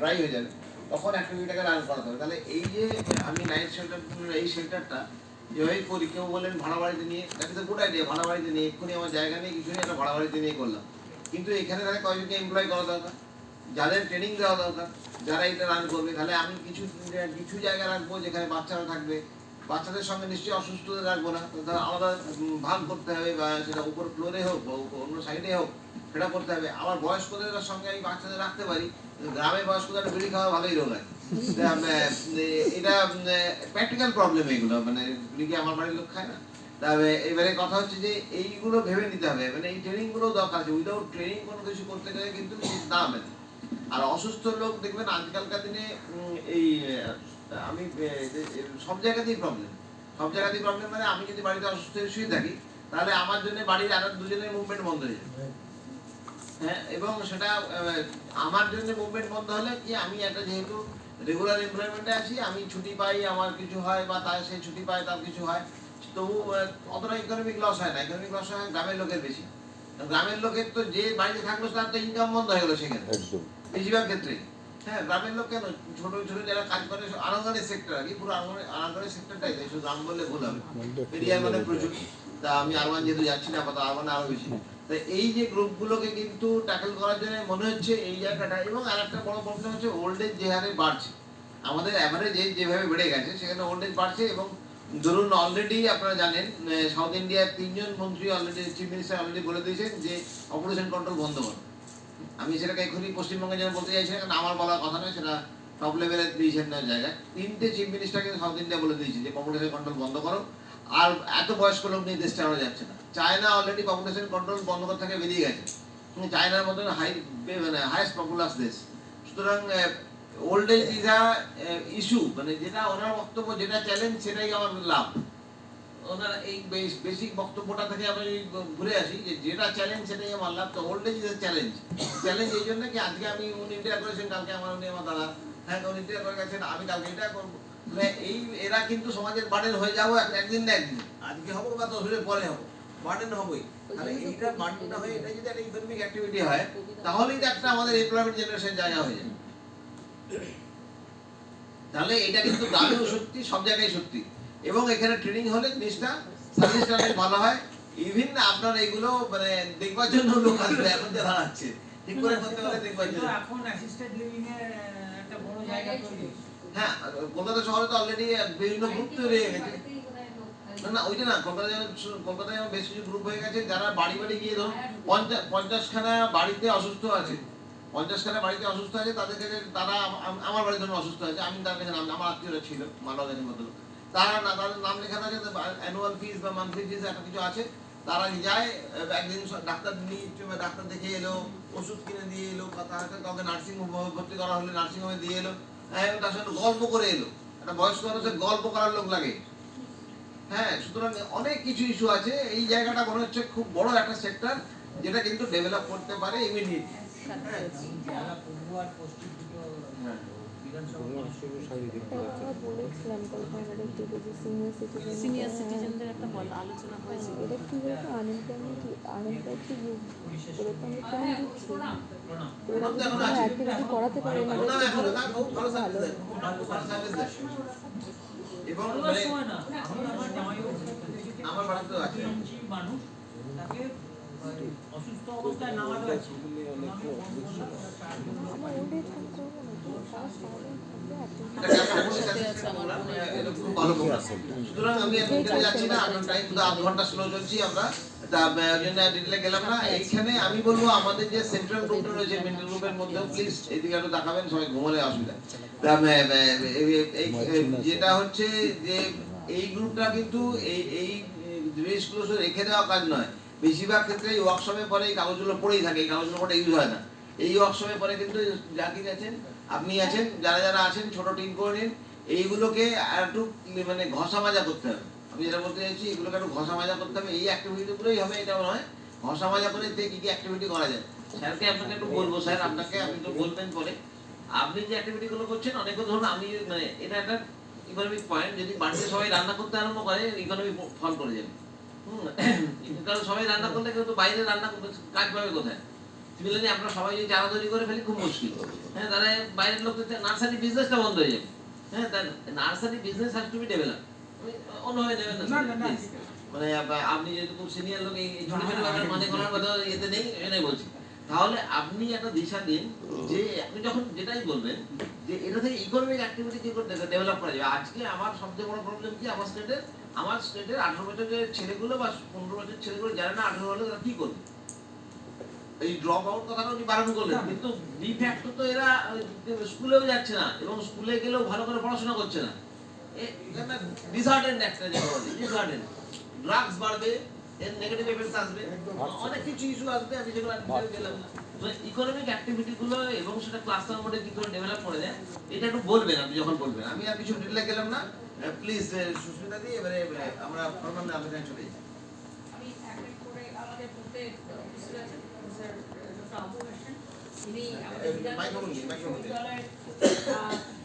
Dry হয়ে যাবে, তখন অ্যাক্টিভিটিটাকে রান করাতে হবে। তাহলে এই যে আমি নাইট শেল্টার এই শেল্টারটা যেভাবে করি, কেউ বলেন ভাড়া বাড়িতে নিয়ে দ্যাট ইজ গুড আইডিয়া ভাড়া বাড়িতে নিয়ে, এক্ষুনি আমার জায়গা নেই, কিছু নেই, একটা ভাড়া বাড়িতে নিয়ে করলাম। কিন্তু এখানে তাহলে কয়েকজনকে এমপ্লয় করা দরকার, যাদের ট্রেনিং দেওয়া দরকার, যারা এটা রান করবে। তাহলে আমি কিছু কিছু জায়গা রাখব যেখানে বাচ্চারা থাকবে। বাচ্চাদের সঙ্গে নিশ্চয়ই অসুস্থদের রাখব না আলাদা ভাগ করতে হবে, বা সেটা উপর ফ্লোরে হোক বা অন্য সাইডে হোক। সেটা করতে হবে। আবার বয়স্কদের সঙ্গে আমি বাচ্চাদের রাখতে পারি। গ্রামে বয়স্কদের বিড়ি খাওয়া ভালোই রোগ তা, এটা প্র্যাকটিক্যাল প্রবলেম এগুলো। মানে বিড়ি কি আমার বাড়ির লোক খায় না? তবে এবারে কথা হচ্ছে যে এইগুলো ভেবে নিতে হবে। মানে এই ট্রেনিংগুলো দরকার আছে। উইদাউট ট্রেনিং কোনো কিছু করতে গেলে কিন্তু হবে আর অসুস্থ লোক দেখবেন আজকালকার দিনে এই আমি সব জায়গাতেই প্রবলেম সব জায়গাতেই প্রবলেম মানে আমি যদি বাড়িতে অসুস্থ হয়ে শুয়ে থাকি তাহলে আমার জন্য বাড়ির আর দুজনের মুভমেন্ট বন্ধ হয়ে যাবে হ্যাঁ এবং সেটা আমার জন্য মুভমেন্ট বন্ধ হলে কি আমি একটা যেহেতু রেগুলার এমপ্লয়মেন্টে আছি আমি ছুটি পাই আমার কিছু হয় বা তার সে ছুটি পায় তার কিছু হয় তবু অতটা ইকোনমিক লস হয় না। ইকোনমিক লস হয় গ্রামের লোকের বেশি। গ্রামের লোকের তো যে বাড়িতে থাকল তার তো ইনকাম বন্ধ হয়ে গেলো সেখানে। বেশিরভাগ ক্ষেত্রেই। হ্যাঁ গ্রামের লোক কেন? ছোট ছোট যারা কাজ করে আনাঙ্গনের সেক্টর আর কি পুরো আনাঙ্গনের সেক্টরটাই তাই শুধু গ্রাম বললে ভুল হবে। এরিয়ার মানে প্রচুর। তা আমি আরমান যেহেতু যাচ্ছি না আপাতত আরমানে আরও বেশি। এই যে গ্রুপগুলোকে কিন্তু ট্যাকেল করার জন্য মনে হচ্ছে এই জায়গাটা এবং আর একটা বড় প্রবলেম হচ্ছে ওল্ড এজ যে হারে বাড়ছে। আমাদের অ্যাভারেজ এজ যেভাবে বেড়ে গেছে, সেখানে ওল্ড এজ বাড়ছে এবং ধরুন অলরেডি আপনারা জানেন সাউথ ইন্ডিয়ার তিনজন মন্ত্রী অলরেডি চিফ মিনিস্টার অলরেডি বলে দিয়েছেন যে অপারেশন কন্ট্রোল বন্ধ করো। আমি সেটাকে এখনই পশ্চিমবঙ্গে যেন বলতে চাইছি কারণ আমার বলার কথা নয়, সেটা টপ লেভেলে দিয়েছেন না জায়গায় তিনটে চিফ মিনিস্টারকে সাউথ ইন্ডিয়া বলে দিয়েছে যে পপুলেশন কন্ট্রোল বন্ধ করো। আর এত বয়স্ক লোক নিয়ে দেশ চালানো যাচ্ছে না। চায়না অলরেডি পপুলেশন কন্ট্রোল বন্ধ করে থাকে বেরিয়ে গেছে। চায়নার মতন হাই মানে হাইয়েস্ট পপুলাস দেশ। সুতরাং ওল্ড এজ ইজ ইস্যু মানে যেটা ওনার বক্তব্য, যেটা চ্যালেঞ্জ সেটাই আমার লাভ। ওনার এই বেসিক বক্তব্যটা থেকে আমি ঘুরে আসি যে যেটা চ্যালেঞ্জ সেটাই আমার লাভ তো old age is challenge challenge এই জন্য কি আজকে আমি উনি এটা করেছেন কালকে আমার উনি আমার দাদা। হ্যাঁ উনি এটা করে গেছেন আমি কালকে এটা করব। মানে এই এরা কিন্তু সমাজের বার্ডেন হয়ে যাব এক- একদিন না একদিন। আজকে হব বা দশ বছর পরে হব। বার্ডেন হবোই। তাহলে এইটা বার্ডেন হয়ে এটা যদি একটা ইকোনমিক অ্যাক্টিভিটি হয় তাহলেই তো একটা আমাদের এমপ্লয়মেন্ট জেনারেশন জায়গা হয়ে যায় তাহলে এটা কিন্তু গ্রামেও সত্যি সব জায়গায় সত্যি। এবং এখানে ট্রেনিং হলে জিনিসটা সার্ভিসটা অনেক ভালো হয়। ইভিন আপনার এগুলো মানে দেখবার জন্য লোক আসবে এখন যারা আছে ঠিক করে করতে পারে দেখবার জন্য। এখন অ্যাসিস্টেড লিভিং এর একটা বড় জায়গা তৈরি হ্যাঁ কলকাতা শহরে তো অলরেডি বিভিন্ন গ্রুপ তৈরি হয়ে গেছে। না না ওইটা না কলকাতায় যেমন কলকাতায় যেমন বেশ কিছু গ্রুপ হয়ে গেছে যারা বাড়ি বাড়ি গিয়ে ধরুন পঞ্চাশ পঞ্চাশখানা বাড়িতে অসুস্থ আছে। পঞ্চাশখানা বাড়িতে অসুস্থ আছে তাদের কাছে তারা আম- আম- আমার বাড়ির জন্য অসুস্থ আছে আমি তার কাছে আমার আত্মীয়রা ছিল গেছেন মতো তারা না তাদের নাম লেখানো আছে অ্যানুয়াল ফিস বা মান্থলি ফিস একটা কিছু আছে। তারা যায় একদিন ডাক্তার নিয়ে বা ডাক্তার দেখে এলো ওষুধ কিনে দিয়ে এলো বা তাকে কাউকে নার্সিং হোম ভর্তি করা হলে নার্সিং হোমে দিয়ে এলো হ্যাঁ তার সাথে গল্প করে এলো। একটা বয়স্ক মানুষের গল্প করার লোক লাগে। হ্যাঁ সুতরাং অনেক কিছু ইস্যু আছে। এই জায়গাটা মনে হচ্ছে খুব বড় একটা সেক্টর যেটা কিন্তু ডেভেলপ করতে পারে ইমিডিয়েট যারা পঙ্গু আর পশ্চিম দুটো হ্যাঁ। বলেছিলাম একটু সিনিয়র সিটিজেন সিনিয়র সিটিজেনদের একটা বল আলোচনা হয়েছে এটা কি বলতো? আনএমপ্লয়মেন্ট আনএমপ্লয়েড কি? কেন দিচ্ছি। ওরা যদি অ্যাক্টিভিটি করাতে পারে না। ওনারা এখনও তার খুব ভালো সার্ভিস এবং মানে সময় না। আমি আমার জামাইবাবুর ক্ষেত্রে দেখেছি আমার বাড়িতেও আছে। মানুষ তাকে অসুস্থ অবস্থায় আছে আমি বলব আমাদের যে সেন্ট্রাল রয়েছে গ্রুপের মধ্যে প্লিজ এদিকে তাকাবেন সবাই ঘুমলে অসুবিধা যেটা হচ্ছে যে এই গ্রুপটা কিন্তু এই এই জিনিসগুলো রেখে দেওয়া কাজ নয় বেশিরভাগ ক্ষেত্রে এই ওয়ার্কশপের পরে এই কাগজগুলো পড়েই থাকে, এই কাগজগুলো পরে ইউজ হয় না। এই ওয়ার্কশপের পরে কিন্তু জাকির আছেন আপনি আছেন, যারা যারা আছেন, ছোট টিম করে নিন। এইগুলোকে একটু মানে ঘষা মাজা করতে হবে। আমি যেটা বলতে চাইছি, এগুলোকে একটু ঘষা মাজা করতে হবে। এই অ্যাক্টিভিটিগুলোই হবে, এটা নয়। ঘষা মাজা করে কী কী অ্যাক্টিভিটি করা যায়। স্যারকে আপনাকে একটু বলব, স্যার, আপনাকে আপনি তো বলবেন পরে। আপনি যে অ্যাক্টিভিটিগুলো করছেন, অনেকে ধরুন আমি মানে এটা একটা ইকোনমিক পয়েন্ট যদি বাড়িতে সবাই রান্না করতে আরম্ভ করে ইকোনমি ফল করে যাবে। কারণ সবাই রান্না করলে কিন্তু বাইরে রান্না কাজ পাবে কোথায়? আমরা সবাই যদি করে ফেলি খুব মুশকিল। হ্যাঁ তাহলে বাইরের লোকদের নার্সারি বিজনেসটা বন্ধ হয়ে যাবে। হ্যাঁ nursery business has to be develop অন্যভাবে নেবেন না না। মানে আপনি যেহেতু খুব সিনিয়র লোক এই ছোট ছোট ব্যাপারে মনে করার কথা এতে নেই এটাই বলছি। তাহলে আপনি একটা দিশা দিন যে আপনি যখন যেটাই বলবেন যে এটা থেকে ইকোনমিক অ্যাক্টিভিটি কি করে ডেভেলপ করা যাবে? আজকে আমার সবচেয়ে বড় প্রবলেম কি? আমার স্টেটের আমার স্টেটের আঠারো বছরের ছেলেগুলো বা পনেরো বছরের ছেলেগুলো জানে না আঠারো হলে তারা কি করবে? এই ড্রপ আউট কথাটা উনি বারণ করলেন। কিন্তু ডি ফ্যাক্টর তো এরা স্কুলেও যাচ্ছে না এবং স্কুলে গেলেও ভালো করে পড়াশোনা করছে না। ডিসহার্টেন্ড একটা যেটা বলে ড্রাগস বাড়বে এর নেগেটিভ এফেক্টস আসবে। অনেক কিছু ইস্যু আসবে আমি আর গেলাম। না ইকোনমিক অ্যাক্টিভিটি গুলো এবং সেটা ক্লাস্টার মোডে কি করে ডেভেলপ করে দেয় এটা একটু বলবেন আপনি যখন বলবেন। আমি আর কিছু ডিটেলে গেলাম না। প্লিজ সুস্মিতা দি এবারে আমরা ফরমাল আবেদনে চলে যাই। আমি এক করে আমাদের মধ্যে Mr. Prabhu Krishnan. Maybe I would. Microphone.